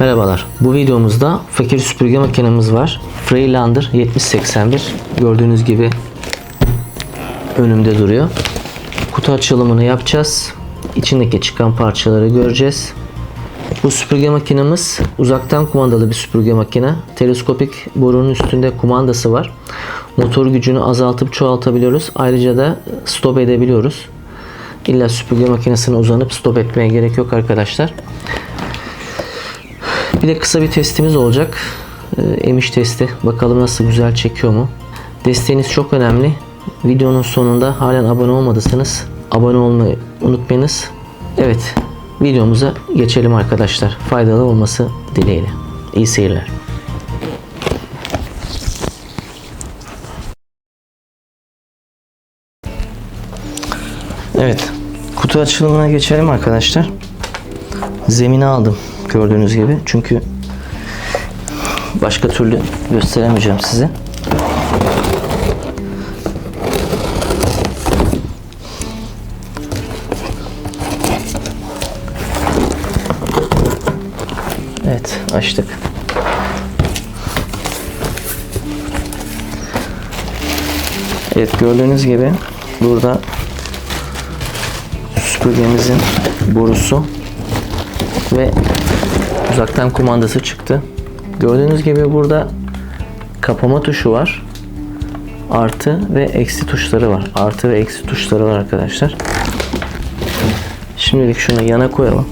Merhabalar. Bu videomuzda fakir süpürge makinemiz var. Freelander 7081. Gördüğünüz gibi önümde duruyor. Kutu açılımını yapacağız. İçindeki çıkan parçaları göreceğiz. Bu süpürge makinemiz uzaktan kumandalı bir süpürge makine. Teleskopik borunun üstünde kumandası var. Motor gücünü azaltıp çoğaltabiliyoruz. Ayrıca da stop edebiliyoruz. İlla süpürge makinesine uzanıp stop etmeye gerek yok arkadaşlar. Bir de kısa bir testimiz olacak. Ee, emiş testi. Bakalım nasıl güzel çekiyor mu? Desteğiniz çok önemli. Videonun sonunda halen abone olmadıysanız abone olmayı unutmayınız. Evet, videomuza geçelim arkadaşlar. Faydalı olması dileğiyle. İyi seyirler. Evet, kutu açılımına geçelim arkadaşlar. Zemini aldım gördüğünüz gibi. Çünkü başka türlü gösteremeyeceğim size. Evet, açtık. Evet, gördüğünüz gibi burada süpürgemizin borusu ve uzaktan kumandası çıktı. Gördüğünüz gibi burada kapama tuşu var. Artı ve eksi tuşları var. Artı ve eksi tuşları var arkadaşlar. Şimdilik şunu yana koyalım.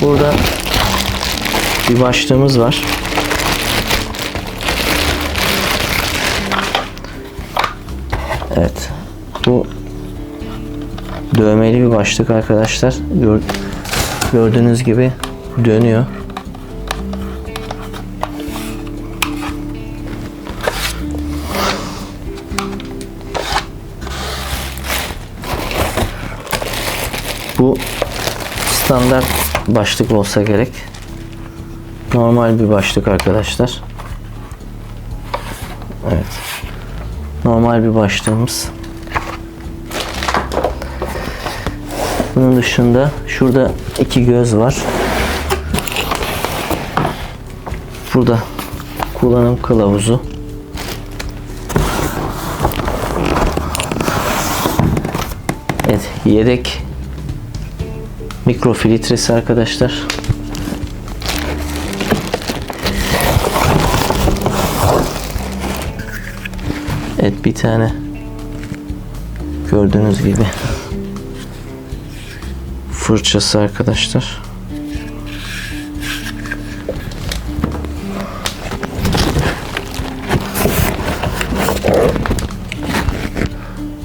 Burada bir başlığımız var. Evet. Bu dövmeli bir başlık arkadaşlar. Gör- gördüğünüz gibi dönüyor. Bu standart başlık olsa gerek. Normal bir başlık arkadaşlar. Evet. Normal bir başlığımız. Bunun dışında şurada iki göz var. Burada kullanım kılavuzu. Evet, yedek mikrofiltresi arkadaşlar. Evet, bir tane gördüğünüz gibi fırçası arkadaşlar.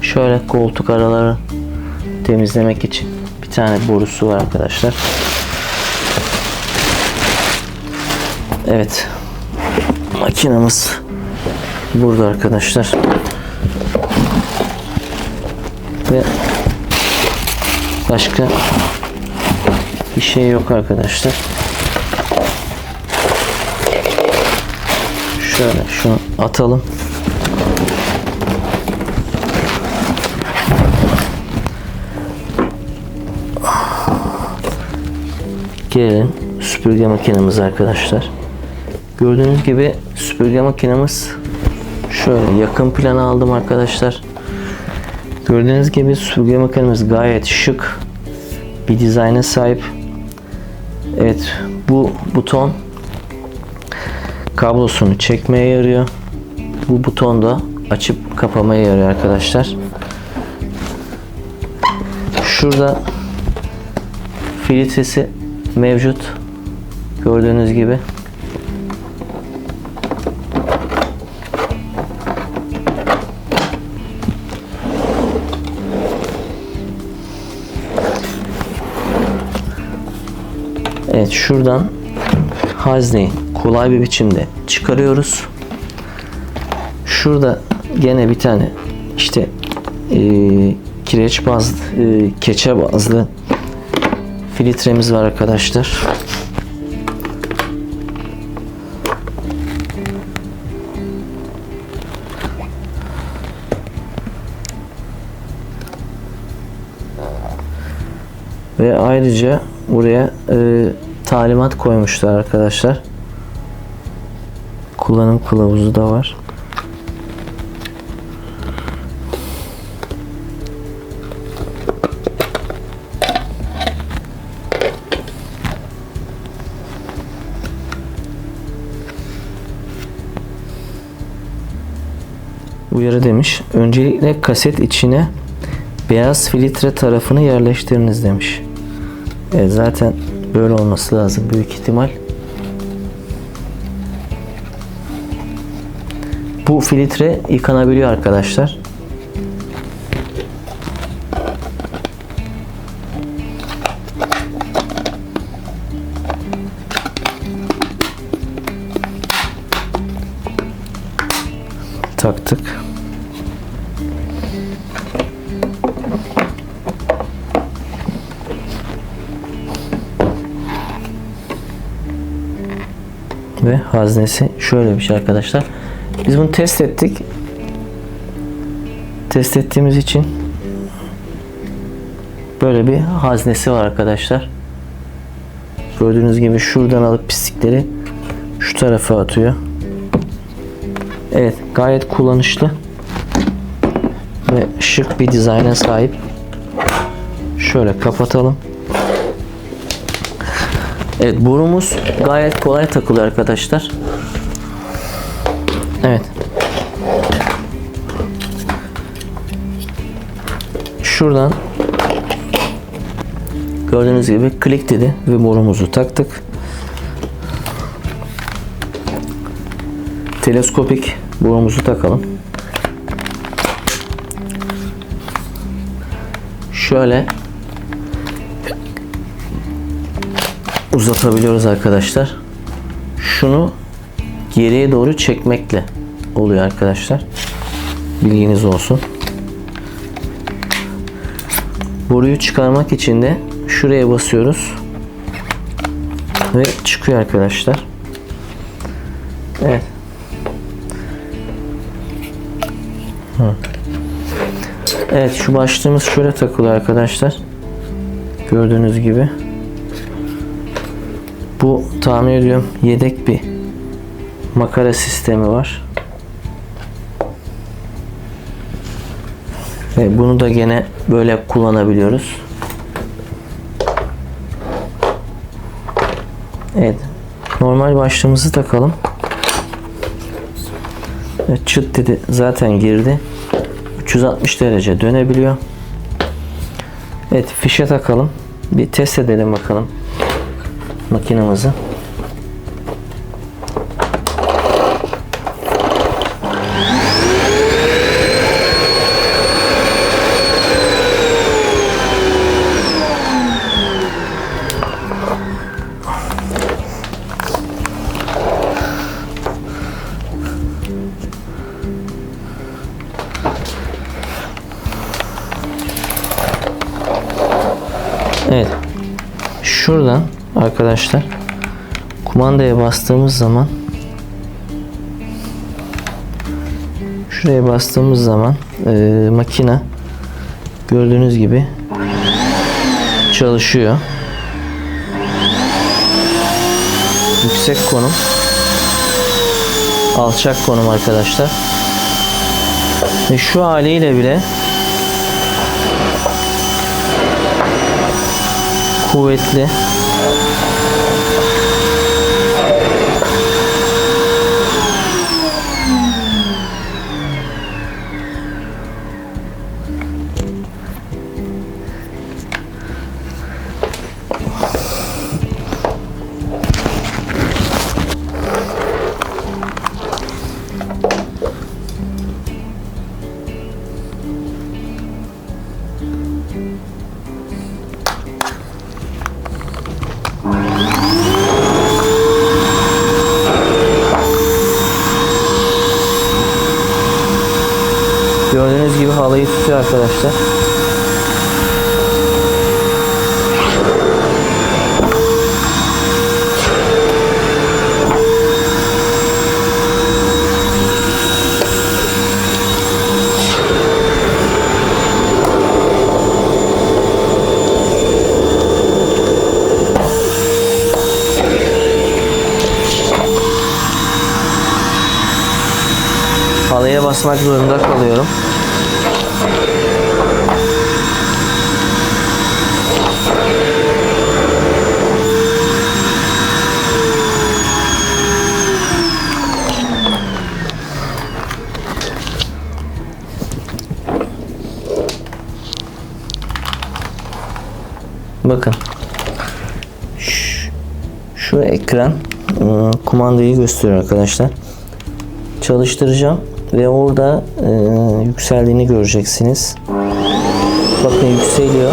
Şöyle koltuk araları temizlemek için bir tane borusu var arkadaşlar. Evet. Makinamız burada arkadaşlar. Başka bir şey yok arkadaşlar. Şöyle şunu atalım. Gelin süpürge makinemiz arkadaşlar. Gördüğünüz gibi süpürge makinemiz şöyle yakın plana aldım arkadaşlar. Gördüğünüz gibi süpürge makinemiz gayet şık bir dizayna sahip. Evet bu buton kablosunu çekmeye yarıyor. Bu buton da açıp kapamaya yarıyor arkadaşlar. Şurada filtresi mevcut. Gördüğünüz gibi. Şuradan hazneyi kolay bir biçimde çıkarıyoruz. Şurada gene bir tane işte e, kireç bazlı, e, keçe bazlı filtremiz var arkadaşlar. Ve ayrıca buraya e, talimat koymuşlar arkadaşlar. Kullanım kılavuzu da var. Uyarı demiş. Öncelikle kaset içine beyaz filtre tarafını yerleştiriniz demiş. Evet, zaten böyle olması lazım büyük ihtimal. Bu filtre yıkanabiliyor arkadaşlar. Taktık. Ve haznesi şöyle bir şey arkadaşlar. Biz bunu test ettik. Test ettiğimiz için böyle bir haznesi var arkadaşlar. Gördüğünüz gibi şuradan alıp pislikleri şu tarafa atıyor. Evet gayet kullanışlı ve şık bir dizayna sahip. Şöyle kapatalım. Evet borumuz gayet kolay takılıyor arkadaşlar. Evet. Şuradan gördüğünüz gibi klik dedi ve borumuzu taktık. Teleskopik borumuzu takalım. Şöyle uzatabiliyoruz arkadaşlar. Şunu geriye doğru çekmekle oluyor arkadaşlar. Bilginiz olsun. Boruyu çıkarmak için de şuraya basıyoruz. Ve çıkıyor arkadaşlar. Evet. Evet şu başlığımız şöyle takılıyor arkadaşlar. Gördüğünüz gibi. Bu tahmin ediyorum yedek bir makara sistemi var. Ve bunu da gene böyle kullanabiliyoruz. Evet. Normal başlığımızı takalım. Evet, çıt dedi zaten girdi. 360 derece dönebiliyor. Evet fişe takalım. Bir test edelim bakalım makinamızı. Evet. Şuradan arkadaşlar kumandaya bastığımız zaman şuraya bastığımız zaman e, makine gördüğünüz gibi çalışıyor. Yüksek konum alçak konum arkadaşlar. Ve şu haliyle bile kuvvetli. Basmak zorunda kalıyorum. Bakın. Şu, şu ekran ıı, kumandayı gösteriyor arkadaşlar. Çalıştıracağım ve orada ıı, yükseldiğini göreceksiniz. Bakın yükseliyor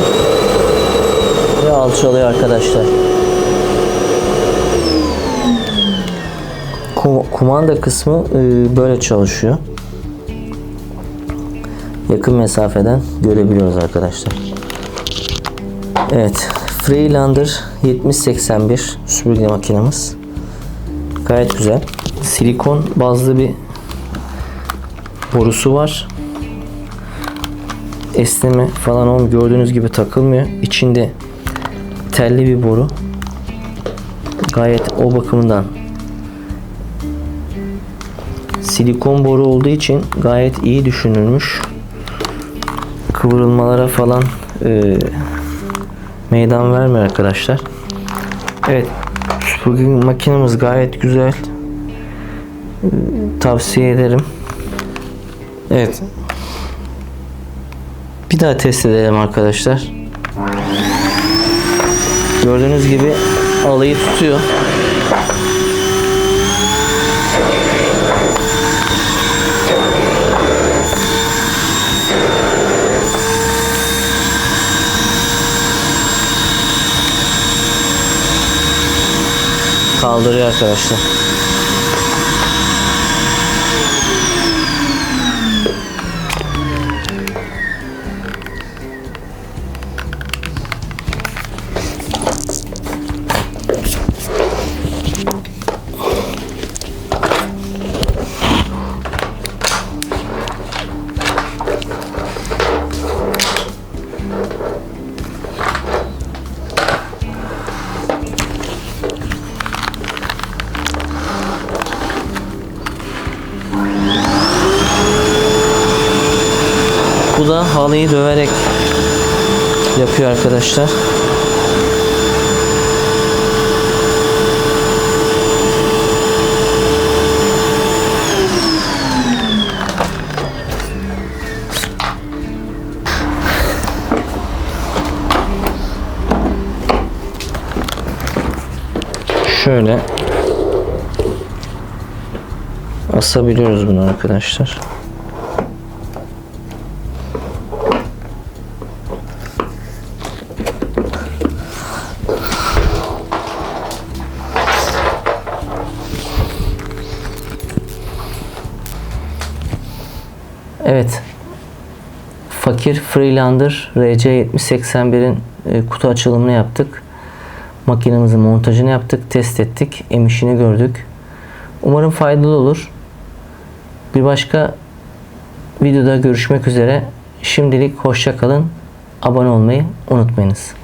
ve alçalıyor arkadaşlar. Kum- Kumanda kısmı ıı, böyle çalışıyor. Yakın mesafeden görebiliyoruz arkadaşlar. Evet. Freelander 7081 süpürge makinamız. Gayet güzel. Silikon bazlı bir borusu var. Esneme falan olmuyor. Gördüğünüz gibi takılmıyor. İçinde telli bir boru. Gayet o bakımdan silikon boru olduğu için gayet iyi düşünülmüş. Kıvrılmalara falan e, meydan vermiyor arkadaşlar. Evet. Süpürge makinemiz gayet güzel. Ee, Tavsiye ederim. Evet. Bir daha test edelim arkadaşlar. Gördüğünüz gibi alayı tutuyor. Kaldırıyor arkadaşlar. Halıyı döverek yapıyor arkadaşlar. Şöyle asabiliyoruz bunu arkadaşlar. Evet. Fakir Freelander RC7081'in e, kutu açılımını yaptık. Makinemizin montajını yaptık, test ettik, emişini gördük. Umarım faydalı olur. Bir başka videoda görüşmek üzere. Şimdilik hoşça kalın. Abone olmayı unutmayınız.